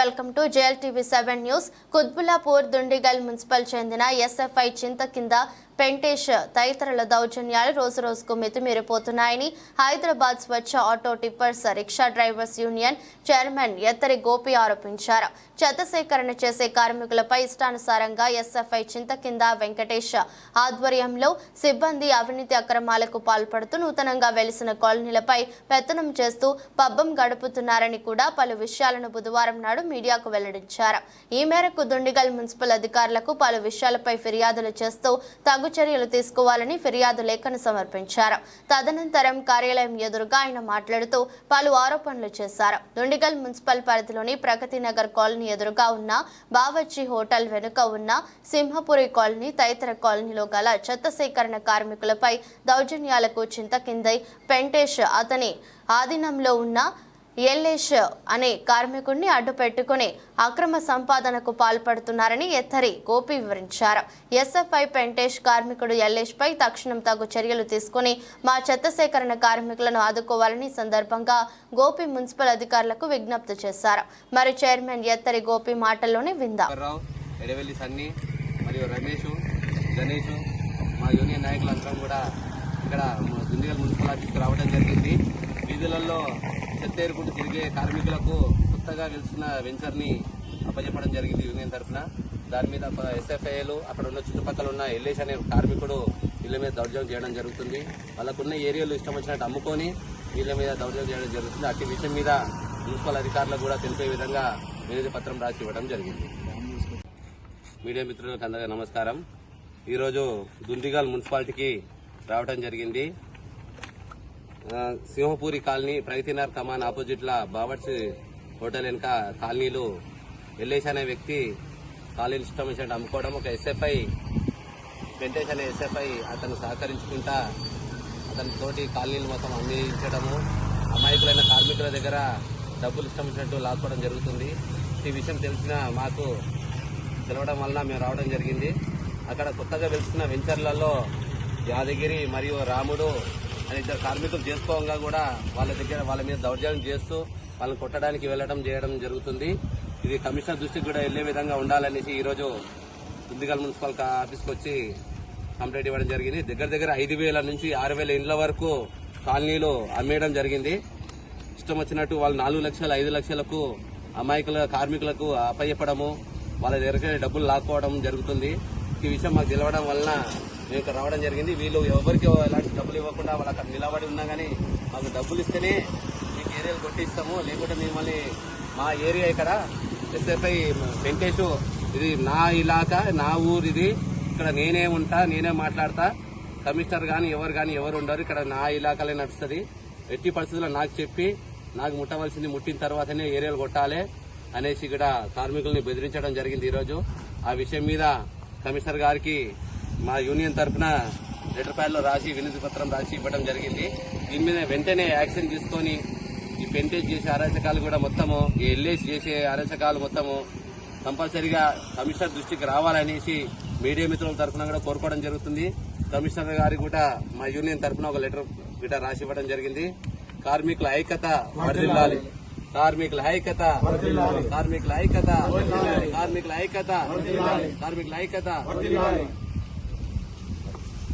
Welcome to JL TV seven news. Quthbullapur Dundigal municipal చెందిన SFI చింత కింద పెంటేష్ తదితరుల దౌర్జన్యాలు రోజు రోజుకు మితిమీరిపోతున్నాయని Hyderabad Swachh auto tippers rickshaw drivers union chairman Ettari Gopi ఆరోపించారు. చెత్త సేకరణ చేసే కార్మికులపై ఇష్టానుసారంగా ఎస్ఎఫ్ఐ చింతకింద వెంకటేష్ ఆధ్వర్యంలో సిబ్బంది అవినీతి అక్రమాలకు పాల్పడుతూ నూతనంగా వెలిసిన కాలనీలపై పెత్తనం చేస్తూ పబ్బం గడుపుతున్నారని కూడా పలు విషయాలను బుధవారం నాడు మీడియాకు వెల్లడించారు. ఈ మేరకు దుండిగల్ మున్సిపల్ అధికారులకు పలు విషయాలపై ఫిర్యాదులు చేస్తూ తగు చర్యలు తీసుకోవాలని ఫిర్యాదు లేఖను సమర్పించారు. తదనంతరం కార్యాలయం ఎదురుగా ఆయన మాట్లాడుతూ పలు ఆరోపణలు చేశారు. దుండిగల్ మున్సిపల్ పరిధిలోని ప్రగతి నగర్ కాలనీ ఎదురుగా ఉన్న బావర్చి హోటల్ వెనుక ఉన్న సింహపురి కాలనీ తదితర కాలనీలో గల చెత్త సేకరణ కార్మికులపై దౌర్జన్యాలకు చింతకిందై పెంటేష్ అతని ఆధీనంలో ఉన్న ఎల్లేష్ అనే కార్మికుడిని అడ్డు పెట్టుకుని అక్రమ సంపాదనకు పాల్పడుతున్నారని ఎత్తరి గోపి వివరించారు. ఎస్ఎఫ్ఐ పెంటేష్ కార్మికుడు ఎల్లేష్ పై తక్షణం తగు చర్యలు తీసుకుని మా చెత్త సేకరణ కార్మికులను ఆదుకోవాలని సందర్భంగా గోపి మున్సిపల్ అధికారులకు విజ్ఞప్తి చేశారు. మరి చైర్మన్ ఎత్తరి గోపి మాటల్లోనే విందాం. ఎడవెల్లి సన్ని మరియు రమేష్ గణేష్ మా యూనియన్ నాయకులందరం కూడా ఇక్కడ దుండిగల్ మున్సిపల్ ఆఫీస్కి రావడం జరిగింది. వీధులలో చెత్త ఏరుకుంటూ తిరిగే కార్మికులకు కొత్తగా వెళ్తున్న వెంచర్ని అప్పచెప్పడం జరిగింది యూనియన్ తరఫున. దాని మీద ఎస్ఎఫ్ఐలు అక్కడ ఉన్న చుట్టుపక్కల ఉన్న ఎల్లేష్ అనే కార్మికుడు వీళ్ళ మీద దౌర్జన్యం చేయడం జరుగుతుంది. వాళ్ళకున్న ఏరియాలు ఇష్టం వచ్చినట్టు అమ్ముకొని వీళ్ళ మీద దౌర్జన్యం చేయడం జరుగుతుంది. అట్టి విషయం మీద మున్సిపల్ అధికారులకు కూడా తెలిపే విధంగా వినతి పత్రం రాసి ఇవ్వడం జరిగింది. మీడియా మిత్రులకు అందరికీ నమస్కారం. ఈరోజు దుండిగల్ మున్సిపాలిటీకి రావడం జరిగింది. సింహపూరి కాలనీ ప్రగతినార్ కమాన్ ఆపోజిట్ లా హోటల్ వెనుక కాలనీలు ఎల్లేష్ అనే వ్యక్తి కాలనీలు ఇష్టం వచ్చినట్టు అమ్ముకోవడం ఒక ఎస్ఎఫ్ఐ వెంకటేష్ అనే ఎస్ఎఫ్ఐ అతను సహకరించుకుంటా అతని తోటి కాలనీలు మొత్తం అందించడము అమాయకులైన కార్మికుల దగ్గర డబ్బులు ఇష్టం వచ్చినట్టు లాక్కోవడం జరుగుతుంది. ఈ విషయం తెలిసిన మాకు తెలవడం వలన మేము రావడం జరిగింది. అక్కడ కొత్తగా వెలుస్తున్న వెంచర్లలో యాదగిరి మరియు రాముడు అని ఇద్దరు కార్మికులు చేసుకోగా కూడా వాళ్ళ దగ్గర వాళ్ళ మీద దౌర్జన్యం చేస్తూ వాళ్ళని కొట్టడానికి వెళ్ళడం చేయడం జరుగుతుంది. ఇది కమిషనర్ దృష్టికి కూడా వెళ్ళే విధంగా ఉండాలనేసి ఈరోజు దుందిగల్ మున్సిపల్ ఆఫీస్కి వచ్చి కంప్లైంట్ ఇవ్వడం జరిగింది. దగ్గర దగ్గర ఐదు వేల నుంచి ఆరు వేల ఇండ్ల వరకు కాలనీలు అమ్మేయడం జరిగింది. ఇష్టం వచ్చినట్టు వాళ్ళు నాలుగు లక్షలు ఐదు లక్షలకు అమాయకుల కార్మికులకు అప్పయ్యపడము వాళ్ళ దగ్గర డబ్బులు లాక్కోవడం జరుగుతుంది. ఈ విషయం మాకు తెలవడం వలన మేము ఇక్కడ రావడం జరిగింది. వీళ్ళు ఎవరికి ఎలాంటి డబ్బులు ఇవ్వకుండా వాళ్ళు అక్కడ నిలబడి ఉన్నా కానీ మాకు డబ్బులు ఇస్తేనే మీకు ఏరియాలు కొట్టిస్తాము. లేకుంటే మిమ్మల్ని మా ఏరియా ఇక్కడ ఎస్ఎఫ్ఐ వెంకటేష్ ఇది నా ఇలాకా నా ఊరు ఇది. ఇక్కడ నేనే ఉంటా నేనే మాట్లాడతా. కమిషనర్ కానీ ఎవరు కానీ ఎవరు ఉండరు. ఇక్కడ నా ఇలాకాలే నడుస్తుంది. ఎట్టి పరిస్థితుల్లో నాకు చెప్పి నాకు ముట్టవలసింది ముట్టిన తర్వాతనే ఏరియాలు కొట్టాలి అనేసి ఇక్కడ కార్మికుల్ని బెదిరించడం జరిగింది ఈరోజు. ఆ విషయం మీద కమిషనర్ గారికి మా యూనియన్ తరఫున లెటర్ రాసి వినతి పత్రం రాసి ఇవ్వడం జరిగింది. దీని మీద వెంటనే యాక్షన్ తీసుకొని ఈ పెంటేజ్ చేసే అరాచకాలు కూడా మొత్తము ఈ ఎల్ఏసి చేసే అరాచకాలు మొత్తము కంపల్సరీగా కమిషనర్ దృష్టికి రావాలనేసి మీడియా మిత్రుల తరఫున కూడా కోరుకోవడం జరుగుతుంది. కమిషనర్ గారి కూడా మా యూనియన్ తరఫున ఒక లెటర్ గిట రాసి ఇవ్వడం జరిగింది. కార్మికుల ఐక్యత వర్ధిల్లాలి. కార్మికుల ఐక్యత కార్మికుల ఐక్యత కార్మికుల ఐక్యత కార్మికుల ఐక్యత